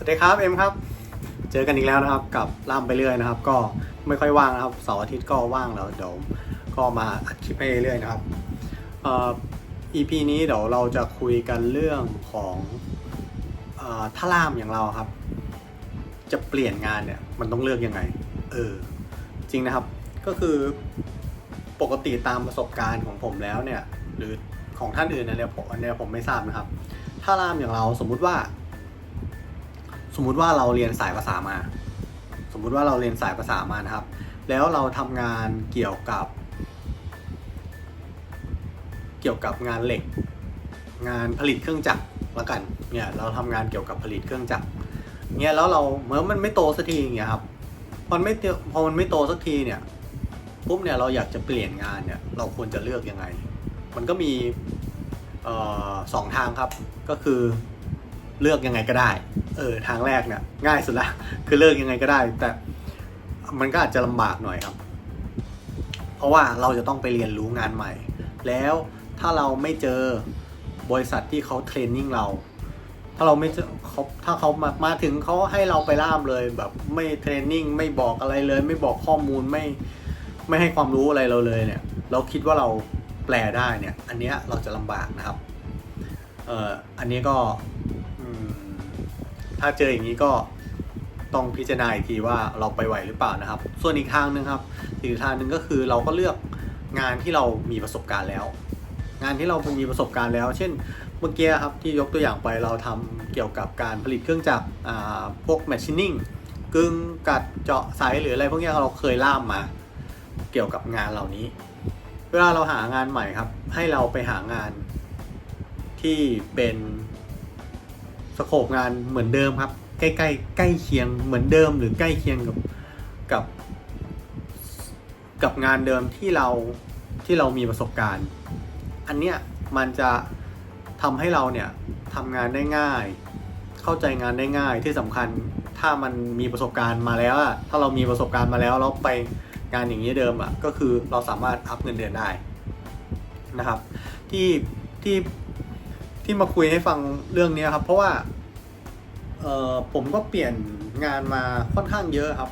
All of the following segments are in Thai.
สวัสดีครับเอ็มครับ เจอกันอีกแล้วนะครับกับล่ำไปเรื่อยนะครับ ก็ไม่ค่อยว่างนะครับเสาร์อาทิตย์ก็ว่างแล้วเดี๋ยวก็มาอัดคลิปให้เรื่อยนะครับเอ่อ EP นี้เดี๋ยวเราจะคุยกันเรื่องของเอ่อถ้าล่ามอย่างเราครับ จะเปลี่ยนงานเนี่ยมันต้องเลือกยังไง เออจริงนะครับก็คือปกติตามประสบการณ์ของผมแล้วเนี่ย หรือของท่านอื่นนะเนี่ยผมเนี้ยผมไม่ทราบนะครับ ถ้าล่ามอย่างเราสมมุติว่า มมุติว่าเราเรียนสายภาษามา สมมุติว่าเราเรียนสายภาษามานะครับ แล้วเราทำงานเกี่ยวกับ เกี่ยวกับงานเหล็ก งานผลิตเครื่องจักรละกันเนี่ยเราทำงานเกี่ยวกับผลิตเครื่องจักรเนี่ยแล้วเราเมื่อมันไม่โตสักทีอย่างเงี้ยครับพอมันไม่พอมันไม่โตสักทีเนี่ยปุ๊บเนี่ยเราอยากจะเปลี่ยนงานเนี่ยเราควรจะเลือกยังไง มันก็มีออสองทางครับก็คือเลือกยังไงก็ได้ เออทางแรกเนี่ยง่ายสุดละคือเลือกยังไงก็ได้ แต่มันก็อาจจะลำบากหน่อยครับ เพราะว่าเราจะต้องไปเรียนรู้งานใหม่ แล้วถ้าเราไม่เจอบริษัทที่เขาเทรนนิ่งเรา ถ้าเราไม่เจอเขาถ้าเขามามาถึงเขาให้เราไปล่ามเลยแบบไม่เทรนนิ่งไม่บอกอะไรเลย ไม่บอกข้อมูลไม่ไม่ให้ความรู้อะไรเราเลยเนี่ย เราคิดว่าเราแปลได้เนี่ย อันเนี้ยเราจะลำบากนะครับ เอ่ออันนี้ก็ ถ้าเจออย่างนี้ก็ต้องพิจารณาอีกทีว่าเราไปไหวหรือเปล่านะครับ ส่วนอีกทางหนึ่งครับอีกทางหนึ่งก็คือเราก็เลือกงานที่เรามีประสบการณ์แล้ว งานที่เรามีประสบการณ์แล้ว เช่นเมื่อกี้ครับที่ยกตัวอย่างไปเราทำเกี่ยวกับการผลิตเครื่องจักรอ่าพวกแมชชีนิ่งกึ่งกัดเจาะสายหรืออะไรพวกนี้เราเคยล่ามมา เกี่ยวกับงานเหล่านี้ เวลาเราหางานใหม่ครับ ให้เราไปหางานที่เป็น สโคปงานเหมือนเดิมครับ ใกล้ๆใกล้เคียงเหมือนเดิมหรือใกล้เคียงกับกับ กับงานเดิมที่เราที่เรามีประสบการณ์ อันเนี้ยมันจะทำให้เราเนี่ยทำงานได้ง่าย เข้าใจงานได้ง่ายที่สำคัญถ้ามันมีประสบการณ์มาแล้วอะถ้าเรามีประสบการณ์มาแล้วเราไปงานอย่างนี้เดิมอะก็คือเราสามารถอัพเงินเดือนได้นะครับ ที่ที่ ที่มาคุยให้ฟังเรื่องนี้ครับ เพราะว่าเออผมก็เปลี่ยนงานมาค่อนข้างเยอะครับ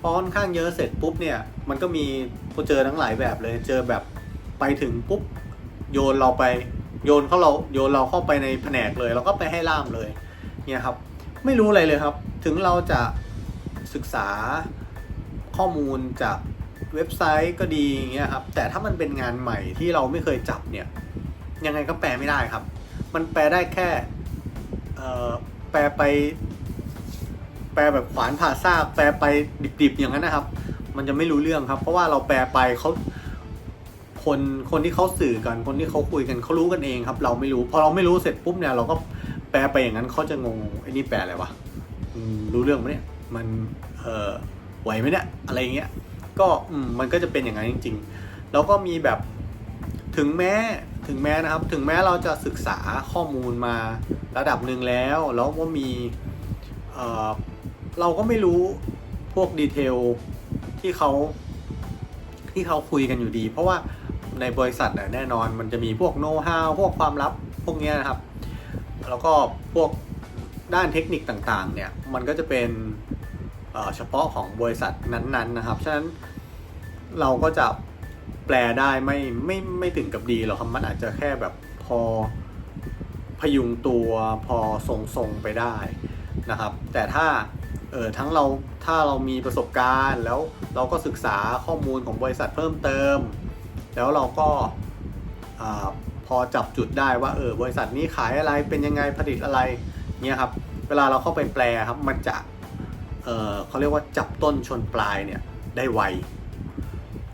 พอค่อนข้างเยอะเสร็จปุ๊บเนี่ย มันก็มีเจอทั้งหลายแบบเลย เจอแบบไปถึงปุ๊บโยนเราไปโยนเขาเราโยนเราเข้าไปในแผนกเลย เราก็ไปให้ล่ามเลยเนี่ยครับ ไม่รู้อะไรเลยครับ ถึงเราจะศึกษาข้อมูลจากเว็บไซต์ก็ดีอย่างเงี้ยครับ แต่ถ้ามันเป็นงานใหม่ที่เราไม่เคยจับเนี่ย ยังไงก็แปลไม่ได้ครับ มันแปลได้แค่แปลไป แปลแบบขวานผ่าซากแปลไปดิบๆอย่างนั้นนะครับ มันจะไม่รู้เรื่องครับ เพราะว่าเราแปลไปเขาคนคนที่เขาสื่อกันคนที่เขาคุยกันเขารู้กันเองครับ เราไม่รู้พอเราไม่รู้เสร็จปุ๊บเนี่ยเราก็แปลไปอย่างนั้นเขาจะงงไอ้นี่แปลอะไรวะรู้เรื่องไหมเนี่ยมันเออไหวไหมเนี่ยอะไรเงี้ยก็มันก็จะเป็นอย่างนั้นจริง ๆ แล้วก็มีแบบถึงแม้ ถึงแม้นะครับถึงแม้เราจะศึกษาข้อมูลมาระดับหนึ่งแล้วแล้วก็มีเเราก็ไม่รู้พวกดีเทลที่เขาที่เขาคุยกันอยู่ดี เพราะว่าในบริษัทน่ะแน่นอนมันจะมีพวกโน้ตฮาวพวกความลับพวกนี้นะครับ แล้วก็พวกด้านเทคนิคต่างๆเนี่ยมันก็จะเป็นเเฉพาะของบริษัทนั้นๆนะครับ ฉะนั้นเราก็จะ แปลได้ไม่ไม่ไม่ถึงกับดีหรอกครับมันอาจจะแค่แบบพอพยุงตัวพอทรงๆไปได้นะครับ แต่ถ้าเออทั้งเราถ้าเรามีประสบการณ์แล้วเราก็ศึกษาข้อมูลของบริษัทเพิ่มเติม แล้วเราก็าพอจับจุดได้ว่าเออบริษัทนี้ขายอะไรเป็นยังไงผลิตอะไรเนี่ยครับเวลาเราเข้าไปแปลครับมันจะเออเขาเรียกว่าจับต้นชนปลายเนี่ยได้ไว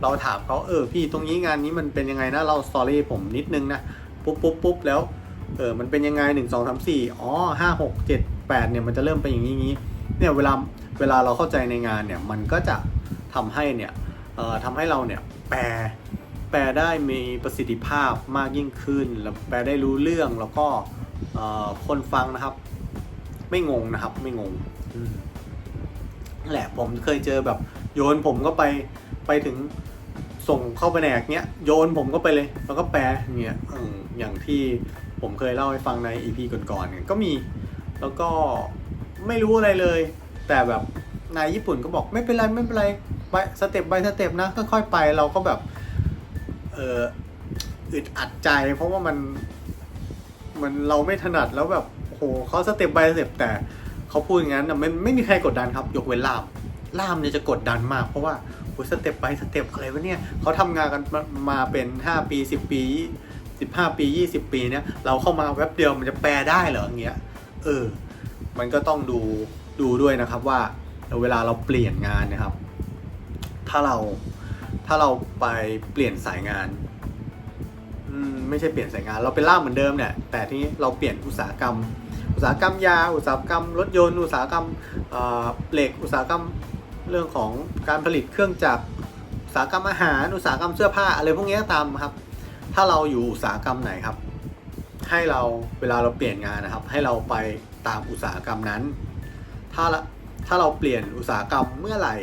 เราถามเขาเออพี่ตรงนี้งานนี้มันเป็นยังไงนะเราสตอรี่ผมนิดนึงนะปุ๊บปุ๊บปุ๊บแล้วเออมันเป็นยังไงหนึ่งสองสามสี่อ๋อห้าหกเจ็ดแปดเนี่ยมันจะเริ่มเป็นอย่างนี้นี้เนี่ยเวลาเวลาเราเข้าใจในงานเนี่ยมันก็จะทำให้เนี่ยเอ่อทำให้เราเนี่ยแปลแปลได้มีประสิทธิภาพมากยิ่งขึ้นแล้วแปลได้รู้เรื่องแล้วก็เอ่อคนฟังนะครับ ไม่งงนะครับไม่งงอืมแหละผมเคยเจอแบบโยนผมก็ไป ไปถึงส่งเข้าไปแหนกเนี้ยโยนผมก็ไปเลย แล้วก็แปลเงี้ยอย่างที่ผมเคยเล่าให้ฟังในอีพีก่อนๆเนี่ยก็มี แล้วก็ไม่รู้อะไรเลย แต่แบบนายญี่ปุ่นก็บอกไม่เป็นไรไม่เป็นไรไปสเต็ปไปสเต็ปนะค่อยๆไปเราก็แบบเอออึดอัดใจ เพราะว่ามันมันเราไม่ถนัดแล้วแบบโหเขาสเต็ปไปสเต็ปแต่เขาพูดอย่างนั้นน่ะไม่ไม่มีใครกดดันครับ ยกเว้นล่ามล่ามเนี่ยจะกดดันมาก เพราะว่า สเต็ปไปสเต็ปอะไรวะเนี่ยเขาทำงานกันมาเป็นห้าปีสิบปีสิบห้าปียี่สิบปีเนี่ยเราเข้ามาแว็บเดียวมันจะแปลได้เหรออย่างเงี้ยเออมันก็ต้องดูดูด้วยนะครับว่าเวลาเราเปลี่ยนงานนะครับ ถ้าเราถ้าเราไปเปลี่ยนสายงานอืมไม่ใช่เปลี่ยนสายงาน เราเป็นล่ามเหมือนเดิมเนี่ยแต่ที่เราเปลี่ยนอุตสาหกรรม อุตสาหกรรมยา อุตสาหกรรมรถยนต์ อุตสาหกรรมเอ่อเหล็กอุตสาหกรรม เรื่องของการผลิตเครื่องจักรอุตสาหกรรมอาหารอุตสาหกรรมเสื้อผ้าอะไรพวกนี้ตามครับ ถ้าเราอยู่อุตสาหกรรมไหนครับ ให้เราเวลาเราเปลี่ยนงานนะครับ ให้เราไปตามอุตสาหกรรมนั้น ถ้าละถ้าเราเปลี่ยนอุตสาหกรรมเมื่อไหร่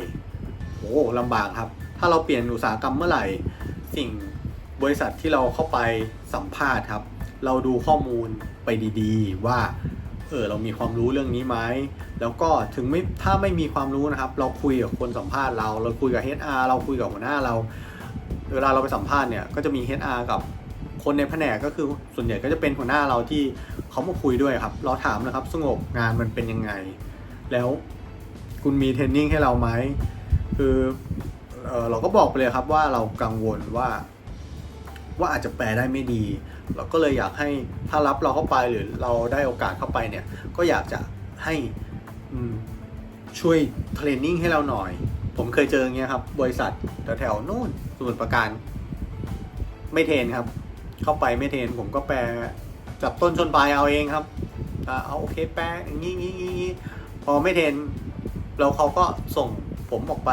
โอ้ลำบากครับ ถ้าเราเปลี่ยนอุตสาหกรรมเมื่อไหร่ สิ่งบริษัทที่เราเข้าไปสัมภาษณ์ครับ เราดูข้อมูลไปดีๆ ว่า เออเรามีความรู้เรื่องนี้ไหมแล้วก็ถึงไม่ถ้าไม่มีความรู้นะครับ เราคุยกับคนสัมภาษณ์เรา เราคุยกับ HR เราคุยกับหัวหน้าเรา เวลาเราไปสัมภาษณ์เนี่ยก็จะมี HR กับคนในแผนกก็คือส่วนใหญ่ก็จะเป็นหัวหน้าเราที่เขามาคุยด้วยครับ เราถามนะครับสงบงานมันเป็นยังไง แล้วคุณมีเทรนนิ่งให้เราไหมคือเออเราก็บอกไปเลยครับว่าเรากังวลว่า ว่าอาจจะแปลได้ไม่ดี เราก็เลยอยากให้ถ้ารับเราเข้าไปหรือเราได้โอกาสเข้าไปเนี่ยก็อยากจะให้ช่วยเทรนนิ่งให้เราหน่อย ผมเคยเจออย่างเงี้ยครับ บริษัทแถวๆนู่นสมุทรปราการ ไม่เทรนครับ เข้าไปไม่เทรนผมก็แปลจับต้นชนปลายเอาเองครับเอาโอเคแปลอย่างงี้งี้งี้งี้พอไม่เทรนแล้วเขาก็ส่งผมออกไป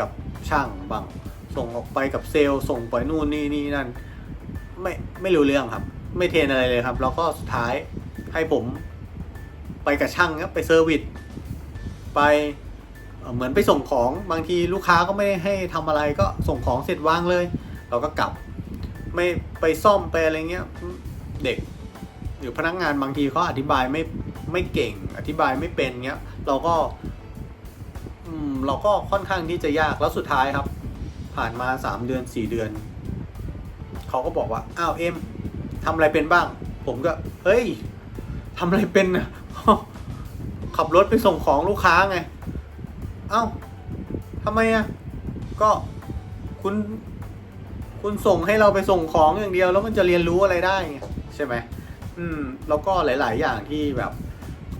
กับช่างบางส่งออกไปกับเซลล์ส่งไปนู่นนี่นี่นั่น ไม่ไม่รู้เรื่องครับ ไม่เทรนอะไรเลยครับ แล้วก็สุดท้ายให้ผมไปกับช่างครับไปเซอร์วิสไปเหมือนไปส่งของบางทีลูกค้าก็ไม่ให้ทำอะไรก็ส่งของเสร็จวางเลย เราก็กลับ ไม่ไปซ่อมไปอะไรเงี้ยเด็ก หรือพนักงานบางทีเขาอธิบายไม่ไม่เก่ง อธิบายไม่เป็นเงี้ย เราก็อืมเราก็ค่อนข้างที่จะยากแล้วสุดท้ายครับ ผ่านมาสามเดือนสี่เดือน เขาก็บอกว่าอ้าวเอ็มทำอะไรเป็นบ้าง ผมก็ เฮ้ยทำอะไรเป็นนะขับรถไปส่งของลูกค้าไง เอ้าทำไมอะ ก็คุณ คุณส่งให้เราไปส่งของอย่างเดียว แล้วมันจะเรียนรู้อะไรได้ไงใช่ไหมอืม แล้วก็หลาย ๆ อย่างที่แบบ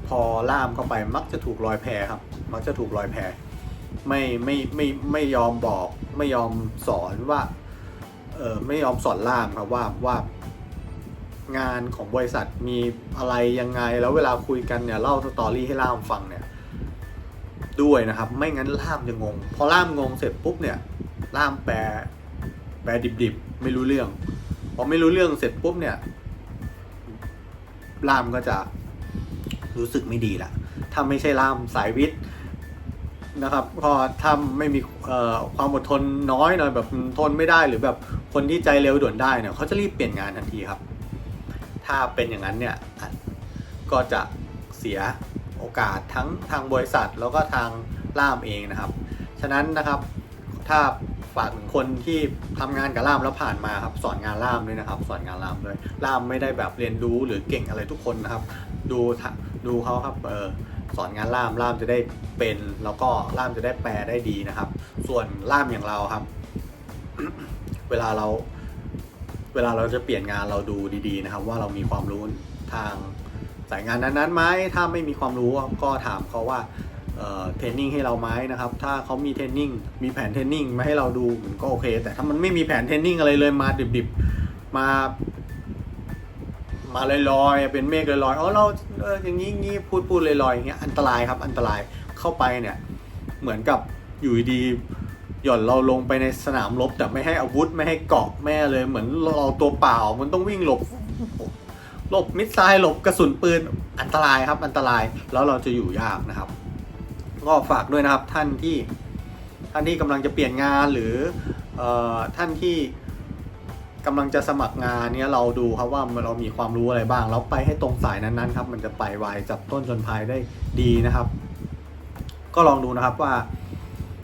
พอล่ามเข้าไปมักจะถูกลอยแพครับ มักจะถูกลอยแพไม่ไม่ไม่ไม่ยอมบอก ไม่ยอมสอนว่า เออไม่ยอมสอนล่ามครับว่าว่างานของบริษัทมีอะไรยังไงแล้วเวลาคุยกันเนี่ยเล่าสตอรี่ให้ล่ามฟังเนี่ยด้วยนะครับ ไม่งั้นล่ามจะงง พอล่ามงงเสร็จปุ๊บเนี่ยล่ามแปลแปลดิบๆ ไม่รู้เรื่องพอไม่รู้เรื่องเสร็จปุ๊บเนี่ยล่ามก็จะรู้สึกไม่ดีละถ้าไม่ใช่ล่ามสายวิทย์นะครับพอถ้าไม่มีความอดทนน้อยหน่อยแบบทนไม่ได้หรือแบบ คนที่ใจเร็วด่วนได้เนี่ยเขาจะรีบเปลี่ยนงานทันทีครับ ถ้าเป็นอย่างนั้นเนี่ยก็จะเสียโอกาสทั้งทางบริษัทแล้วก็ทางล่ามเองนะครับ ฉะนั้นนะครับถ้าฝากถึงคนที่ทำงานกับล่ามแล้วผ่านมาครับสอนงานล่ามด้วยนะครับ สอนงานล่ามด้วยล่ามไม่ได้แบบเรียนรู้หรือเก่งอะไรทุกคนนะครับ ดูทะดูเขาครับเออสอนงานล่ามล่ามจะได้เป็น แล้วก็ล่ามจะได้แปลได้ดีนะครับ ส่วนล่ามอย่างเราครับ เวลาเรา เวลาเราจะเปลี่ยนงานเราดูดีๆนะครับ ว่าเรามีความรู้ทางสายงานนั้นๆไหมถ้าไม่มีความรู้ก็ถามเขาว่าเทรนนิ่งให้เราไหมนะครับ ถ้าเขามีเทรนนิ่ง มีแผนเทรนนิ่งมาให้เราดูมันก็โอเค แต่ถ้ามันไม่มีแผนเทรนนิ่งอะไรเลยมาดิบๆ มา มาลอยๆ เป็นเมฆลอยๆอ๋อเราเอออย่างนี้งี้พูดพูดลอยๆอย่างเงี้ย อันตรายครับ อันตรายเข้าไปเนี่ย เหมือนกับอยู่ดี หย่อนเราลงไปในสนามรบแต่ไม่ให้อาวุธไม่ให้เกราะแม่เลยเหมือนเราตัวเปล่า มันต้องวิ่งหลบหลบมิสไซล์หลบกระสุนปืนอันตรายครับ อันตรายแล้วเราจะอยู่ยากนะครับ ก็ฝากด้วยนะครับท่านที่ท่านที่กำลังจะเปลี่ยนงานหรือเออท่านที่กำลังจะสมัครงานเนี้ยเราดูครับว่าเรามีความรู้อะไรบ้าง แล้วไปให้ตรงสายนั้นๆครับ มันจะไปไวจับต้นจนปลายได้ดีนะครับ ก็ลองดูนะครับว่า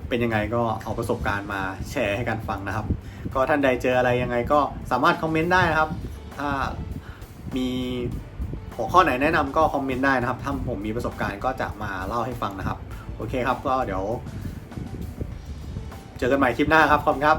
เป็นยังไงก็เอาประสบการณ์มาแชร์ให้กันฟังนะครับ ก็ท่านใดเจออะไรยังไงก็สามารถคอมเมนต์ได้นะครับ ถ้ามีหัวข้อไหนแนะนำก็คอมเมนต์ได้นะครับ ถ้าผมมีประสบการณ์ก็จะมาเล่าให้ฟังนะครับ โอเคครับก็เดี๋ยว เจอกันใหม่คลิปหน้าครับขอบคุณครับ